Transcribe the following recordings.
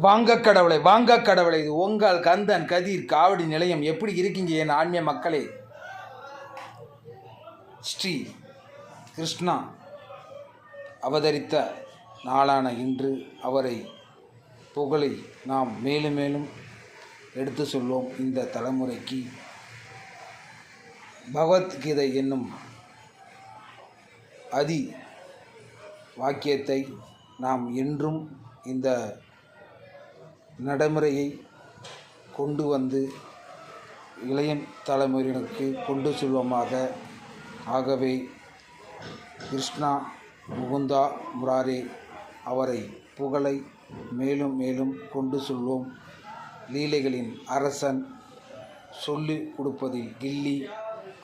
வாங்க கடவுளை வாங்க கடவுளை இது உங்கள் கந்தன் கதிர் காவடி நிலையம் எப்படி இருக்கீங்க என் ஆன்மீக மக்களே? ஸ்ரீ கிருஷ்ணா அவதரித்த நாளான இன்று அவரை புகழை நாம் மேலும் மேலும் எடுத்து சொல்வோம் இந்த தலைமுறைக்கு. பகவத்கீதை என்னும் அதி வாக்கியத்தை நாம் என்றும் இந்த நடைமுறையை கொண்டு வந்து இளைய தலைமுறையினருக்கு கொண்டு செல்வோமாக. ஆகவே கிருஷ்ணா முகுந்தா முராரே அவரை புகழை மேலும் மேலும் கொண்டு செல்வோம். லீலைகளின் அரசன் சொல்லி கொடுப்பதில் கில்லி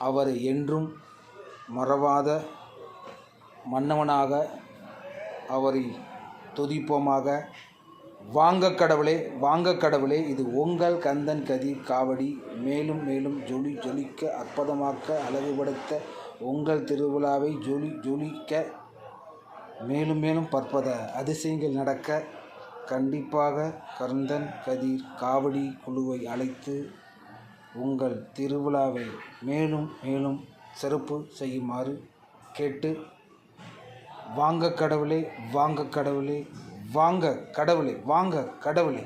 அவரை என்றும் மறவாத மன்னவனாக அவரை துதிப்போமாக வாங்க கடவுளே வாங்க கடவுளே இது உங்கள் கந்தன் கதிர் காவடி. மேலும் மேலும் ஜொலி ஜொலிக்க அற்புதமாக்க அழகுபடுத்த உங்கள் திருவிழாவை ஜொலி ஜொலிக்க. மேலும் மேலும் பற்பத அதிசயங்கள் நடக்க கண்டிப்பாக கந்தன் கதிர் காவடி குழுவை அழைத்து உங்கள் திருவிழாவை மேலும் மேலும் சிறப்பு செய்யுமாறு கேட்டு வாங்க கடவுளே வாங்க கடவுளே வாங்க கடவுளே வாங்க கடவுளே.